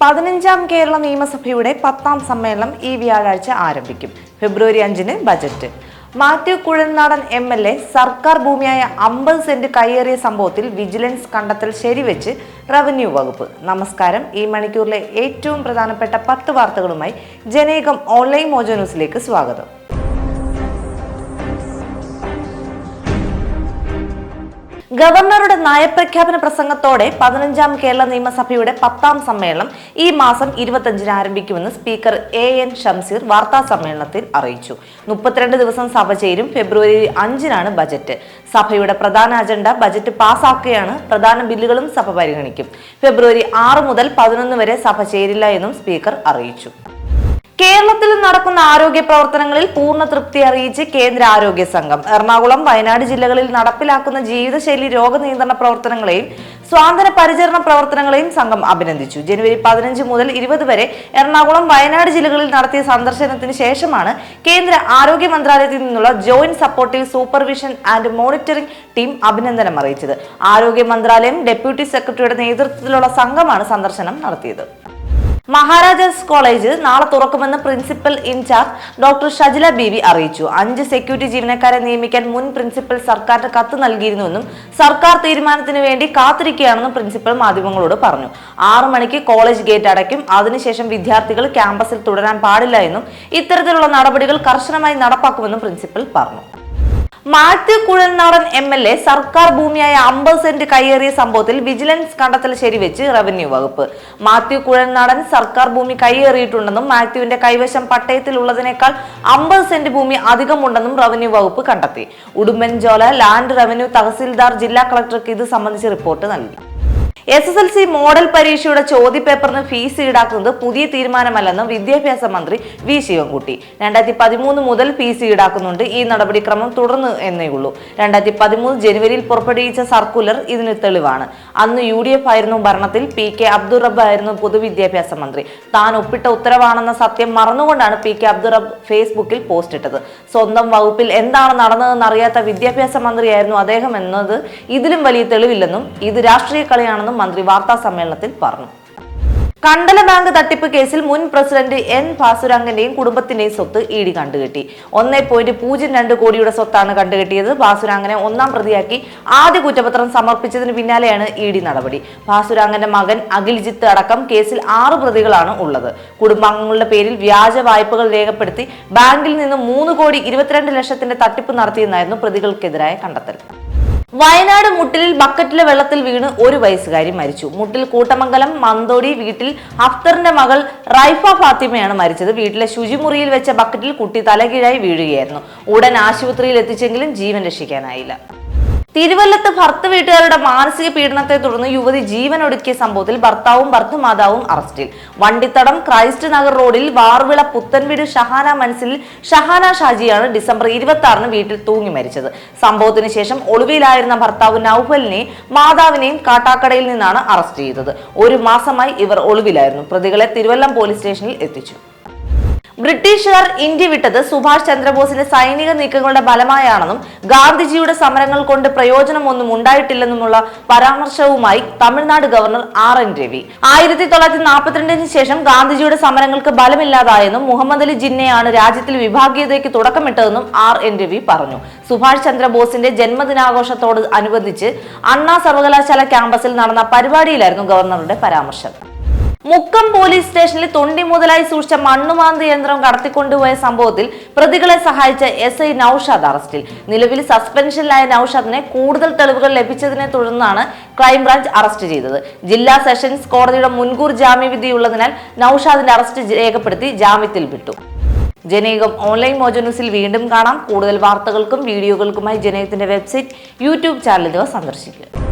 പതിനഞ്ചാം കേരള നിയമസഭയുടെ പത്താം സമ്മേളനം ഈ വ്യാഴാഴ്ച ആരംഭിക്കും. ഫെബ്രുവരി അഞ്ചിന് budget. Mathew Kuzhalnadan M L A സർക്കാർ ഭൂമിയായ അമ്പത് സെന്റ് കയ്യേറിയ സംഭവത്തിൽ വിജിലൻസ് കണ്ടെത്തൽ ശരിവെച്ച് റവന്യൂ വകുപ്പ്. നമസ്കാരം. ഈ മണിക്കൂറിലെ ഏറ്റവും പ്രധാനപ്പെട്ട പത്ത് വാർത്തകളുമായി ജനേകം ഓൺലൈൻ മോജോ ന്യൂസിലേക്ക് സ്വാഗതം. ഗവർണറുടെ നയപ്രഖ്യാപന പ്രസംഗത്തോടെ പതിനഞ്ചാം കേരള നിയമസഭയുടെ പത്താം സമ്മേളനം ഈ മാസം ഇരുപത്തഞ്ചിന് ആരംഭിക്കുമെന്ന് സ്പീക്കർ എ എൻ ഷംസീർ വാർത്താ സമ്മേളനത്തിൽ അറിയിച്ചു. മുപ്പത്തിരണ്ട് ദിവസം സഭ ചേരും. ഫെബ്രുവരി അഞ്ചിനാണ് ബജറ്റ്. സഭയുടെ പ്രധാന അജണ്ട ബജറ്റ് പാസാക്കുകയാണ്. പ്രധാന ബില്ലുകളും സഭ പരിഗണിക്കും. ഫെബ്രുവരി ആറ് മുതൽ പതിനൊന്ന് വരെ സഭ ചേരില്ല എന്നും സ്പീക്കർ അറിയിച്ചു. കേരളത്തിൽ നടക്കുന്ന ആരോഗ്യ പ്രവർത്തനങ്ങളിൽ പൂർണ തൃപ്തി അറിയിച്ച് കേന്ദ്ര ആരോഗ്യ സംഘം. എറണാകുളം വയനാട് ജില്ലകളിൽ നടപ്പിലാക്കുന്ന ജീവിതശൈലി രോഗനിയന്ത്രണ പ്രവർത്തനങ്ങളെയും സ്വാതന്ത്ര്യ പരിചരണ പ്രവർത്തനങ്ങളെയും സംഘം അഭിനന്ദിച്ചു. ജനുവരി പതിനഞ്ച് മുതൽ ഇരുപത് വരെ എറണാകുളം വയനാട് ജില്ലകളിൽ നടത്തിയ സന്ദർശനത്തിന് ശേഷമാണ് കേന്ദ്ര ആരോഗ്യ മന്ത്രാലയത്തിൽ നിന്നുള്ള joint supportive supervision and monitoring team അഭിനന്ദനം അറിയിച്ചത്. ആരോഗ്യ മന്ത്രാലയം ഡെപ്യൂട്ടി സെക്രട്ടറിയുടെ നേതൃത്വത്തിലുള്ള സംഘമാണ് സന്ദർശനം നടത്തിയത്. മഹാരാജാസ് കോളേജ് നാളെ തുറക്കുമെന്ന് principal incharge doctor Shajila Beevi അറിയിച്ചു. അഞ്ച് സെക്യൂരിറ്റി ജീവനക്കാരെ നിയമിക്കാൻ മുൻ പ്രിൻസിപ്പൽ സർക്കാരിന് കത്ത് നൽകിയിരുന്നുവെന്നും സർക്കാർ തീരുമാനത്തിന് വേണ്ടി കാത്തിരിക്കുകയാണെന്നും പ്രിൻസിപ്പൽ മാധ്യമങ്ങളോട് പറഞ്ഞു. ആറു മണിക്ക് കോളേജ് ഗേറ്റ് അടയ്ക്കും. അതിനുശേഷം വിദ്യാർത്ഥികൾ ക്യാമ്പസിൽ തുടരാൻ പാടില്ല എന്നും ഇത്തരത്തിലുള്ള നടപടികൾ കർശനമായി നടപ്പാക്കുമെന്നും പ്രിൻസിപ്പൽ പറഞ്ഞു. Mathew Kuzhalnadan M L A സർക്കാർ ഭൂമിയായ അമ്പത് സെന്റ് കൈയേറിയ സംഭവത്തിൽ വിജിലൻസ് കണ്ടെത്തൽ ശരിവെച്ച് റവന്യൂ വകുപ്പ്. മാത്യു കുഴൽനാടൻ സർക്കാർ ഭൂമി കൈയേറിയിട്ടുണ്ടെന്നും മാത്യുവിന്റെ കൈവശം പട്ടയത്തിൽ ഉള്ളതിനേക്കാൾ അമ്പത് സെന്റ് ഭൂമി അധികമുണ്ടെന്നും റവന്യൂ വകുപ്പ് കണ്ടെത്തി. ഉടുമ്പൻചോല ലാൻഡ് റവന്യൂ തഹസിൽദാർ ജില്ലാ കളക്ടർക്ക് ഇത് സംബന്ധിച്ച് റിപ്പോർട്ട് നൽകി. S S L C model പരീക്ഷയുടെ ചോദ്യപേപ്പറിന് ഫീസ് ഈടാക്കുന്നത് പുതിയ തീരുമാനമല്ലെന്നും വിദ്യാഭ്യാസ മന്ത്രി വി ശിവൻകുട്ടി. രണ്ടായിരത്തി പതിമൂന്ന് മുതൽ ഫീസ് ഈടാക്കുന്നുണ്ട്. ഈ നടപടിക്രമം തുടർന്ന് എന്നേ ഉള്ളൂ. രണ്ടായിരത്തി പതിമൂന്ന് ജനുവരിയിൽ പുറപ്പെടുവിച്ച സർക്കുലർ ഇതിന് തെളിവാണ്. അന്ന് യു ഡി എഫ് ആയിരുന്നു ഭരണത്തിൽ. പി കെ അബ്ദുൾ റബ്ബ് ആയിരുന്നു പൊതുവിദ്യാഭ്യാസ മന്ത്രി. താൻ ഒപ്പിട്ട ഉത്തരവാണെന്ന സത്യം മറന്നുകൊണ്ടാണ് പി കെ അബ്ദുൾ റബ്ബ് ഫേസ്ബുക്കിൽ പോസ്റ്റ് ഇട്ടത്. സ്വന്തം വകുപ്പിൽ എന്താണ് നടന്നതെന്ന് അറിയാത്ത വിദ്യാഭ്യാസ മന്ത്രിയായിരുന്നു അദ്ദേഹം എന്നത് ഇതിലും വലിയ തെളിവില്ലെന്നും ഇത് രാഷ്ട്രീയ കളിയാണെന്നും മന്ത്രി വാർത്താ സമ്മേളനത്തിൽ പറഞ്ഞു. കണ്ടല ബാങ്ക് തട്ടിപ്പ് കേസിൽ മുൻ പ്രസിഡന്റ് എൻ ബാസുരാങ്കന്റെയും കുടുംബത്തിന്റെയും സ്വത്ത് ഇ ഡി കണ്ടുകെട്ടി. ഒന്നേ പോയിന്റ് പൂജ്യം രണ്ട് കോടിയുടെ സ്വത്താണ് കണ്ടുകെട്ടിയത്. ബാസുരാങ്കനെ ഒന്നാം പ്രതിയാക്കി ആദ്യ കുറ്റപത്രം സമർപ്പിച്ചതിന് പിന്നാലെയാണ് ഇ ഡി നടപടി. ബാസുരാങ്കന്റെ മകൻ അഖിൽജിത്ത് അടക്കം കേസിൽ ആറ് പ്രതികളാണ് ഉള്ളത്. കുടുംബാംഗങ്ങളുടെ പേരിൽ വ്യാജ വായ്പകൾ രേഖപ്പെടുത്തി ബാങ്കിൽ നിന്ന് മൂന്ന് കോടി ഇരുപത്തിരണ്ട് ലക്ഷത്തിന്റെ തട്ടിപ്പ് നടത്തിയെന്നായിരുന്നു പ്രതികൾക്കെതിരായ കണ്ടെത്തൽ. വയനാട് മുട്ടിലിൽ ബക്കറ്റിലെ വെള്ളത്തിൽ വീണ് ഒരു വയസ്സുകാരി മരിച്ചു. മുട്ടിൽ കൂട്ടമംഗലം മന്തോടി വീട്ടിൽ അഫ്തറിന്റെ മകൾ റൈഫ ഫാത്തിമയാണ് മരിച്ചത്. വീട്ടിലെ ശുചിമുറിയിൽ വെച്ച ബക്കറ്റിൽ കുട്ടി തലകീഴായി വീഴുകയായിരുന്നു. ഉടൻ ആശുപത്രിയിൽ എത്തിച്ചെങ്കിലും ജീവൻ രക്ഷിക്കാനായില്ല. തിരുവല്ലത്ത് ഭർത്ത വീട്ടുകാരുടെ മാനസിക പീഡനത്തെ തുടർന്ന് യുവതി ജീവൻ ഒടുക്കിയ സംഭവത്തിൽ ഭർത്താവും ഭർത്തുമാതാവും അറസ്റ്റിൽ. വണ്ടിത്തടം ക്രൈസ്റ്റ് നഗർ റോഡിൽ വാർവിള പുത്തൻവീട് ഷഹാന മനസ്സിൽ ഷഹാന ഷാജിയാണ് ഡിസംബർ ഇരുപത്തി ആറിന് വീട്ടിൽ തൂങ്ങി മരിച്ചത്. സംഭവത്തിന് ശേഷം ഒളിവിലായിരുന്ന ഭർത്താവ് നൌഫലിനെയും മാതാവിനെയും കാട്ടാക്കടയിൽ നിന്നാണ് അറസ്റ്റ് ചെയ്തത്. ഒരു മാസമായി ഇവർ ഒളിവിലായിരുന്നു. പ്രതികളെ തിരുവല്ലം പോലീസ് സ്റ്റേഷനിൽ എത്തിച്ചു. ബ്രിട്ടീഷുകാർ ഇന്ത്യ വിട്ടത് സുഭാഷ് ചന്ദ്രബോസിന്റെ സൈനിക നീക്കങ്ങളുടെ ഫലമായാണെന്നും ഗാന്ധിജിയുടെ സമരങ്ങൾ കൊണ്ട് പ്രയോജനമൊന്നും ഉണ്ടായിട്ടില്ലെന്നുമുള്ള പരാമർശവുമായി Tamil Nadu governor R N Ravi. ആയിരത്തി തൊള്ളായിരത്തി നാൽപ്പത്തിരണ്ടിന് ശേഷം ഗാന്ധിജിയുടെ സമരങ്ങൾക്ക് ബലമില്ലാതായെന്നും മുഹമ്മദ് അലി ജിന്നയാണ് രാജ്യത്തിൽ വിഭാഗീയതയ്ക്ക് തുടക്കമിട്ടതെന്നും ആർ എൻ രവി പറഞ്ഞു. സുഭാഷ് ചന്ദ്രബോസിന്റെ ജന്മദിനാഘോഷത്തോട് അനുബന്ധിച്ച് അണ്ണാ സർവകലാശാല ക്യാമ്പസിൽ നടന്ന പരിപാടിയിലായിരുന്നു ഗവർണറുടെ പരാമർശം. മുക്കം പോലീസ് സ്റ്റേഷനിൽ തൊണ്ടി മുതലായി സൂക്ഷിച്ച മണ്ണുമാന്ത് യന്ത്രം കടത്തിക്കൊണ്ടുപോയ സംഭവത്തിൽ പ്രതികളെ സഹായിച്ച എസ് ഐ നൌഷാദ് അറസ്റ്റിൽ. നിലവിൽ സസ്പെൻഷനിലായ നൌഷാദിനെ കൂടുതൽ തെളിവുകൾ ലഭിച്ചതിനെ തുടർന്നാണ് ക്രൈംബ്രാഞ്ച് അറസ്റ്റ് ചെയ്തത്. ജില്ലാ സെഷൻസ് കോടതിയുടെ മുൻകൂർ ജാമ്യവിധിയുള്ളതിനാൽ നൌഷാദിന്റെ അറസ്റ്റ് രേഖപ്പെടുത്തി ജാമ്യത്തിൽ വിട്ടു. ജനേകം ഓൺലൈൻ മോജന്യൂസിൽ വീണ്ടും കാണാം. കൂടുതൽ വാർത്തകൾക്കും വീഡിയോകൾക്കുമായി ജനേകത്തിന്റെ വെബ്സൈറ്റ് യൂട്യൂബ് ചാനൽ എന്നിവ സന്ദർശിക്കുക.